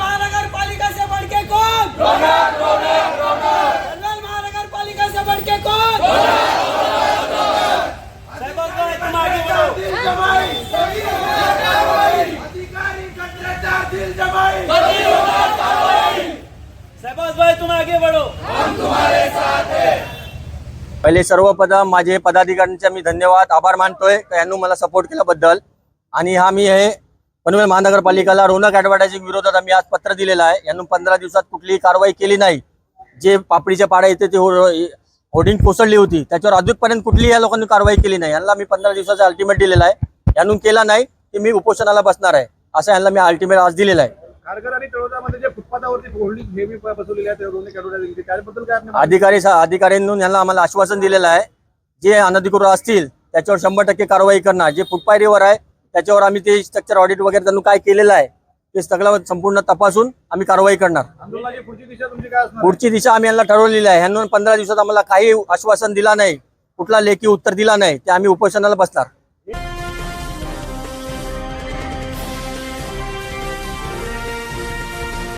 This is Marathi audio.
महानगरपालिका से बढ़ के कौन पनवेल महानगरपालिका से बढ़ के कौन साहेबांसाहेब, तुम आगे बढ़ो। दिल जमाई अधिकारी कचरेदार पहिले सर्व पद माझे पदाधिकाऱ्यांचे मी धन्यवाद आभार मानतोय यांनी मला सपोर्ट केल्याबद्दल. आणि हा मी हे पनवेल महानगरपालिकेला रोनक ऍडव्हर्टायझिंग विरोधात आम्ही आज पत्र दिलेलं आहे. यांनी पंधरा दिवसात कुठलीही कारवाई केली नाही. जे पापडीच्या पाड्या येते ते हो-, होर्डिंग कोसळली होती त्याच्यावर अजूनपर्यंत कुठलीही या लोकांनी कारवाई केली नाही. यांना मी पंधरा दिवसाचा अल्टिमेट दिलेला आहे. यांनी केला नाही की मी उपोषणाला बसणार आहे. असं यांना मी अल्टिमेट आज दिलेला आहे. खारघर आणि जे फुटपाथावरती होल्डिंग हे बसवलेले ऍडव्हर्टायझिंग त्याबद्दल काय अधिकारी अधिकाऱ्यांनी यांना आम्हाला आश्वासन दिलेलं आहे जे अनधिकृत असतील त्याच्यावर शंभर टक्के कारवाई करणार. जे फुटपायरीवर आहे त्याच्यावर आम्ही ते स्ट्रक्चर ऑडिट वगैरे त्यांनी काय केलेलं आहे ते सगळं संपूर्ण तपासून आम्ही कारवाई करणार. पुढची दिशा आम्ही यांना ठरवलेली आहे. यांना पंधरा दिवसात आम्हाला काही आश्वासन दिला नाही कुठला लेखी उत्तर दिला नाही ते आम्ही उपोषणाला बसणार.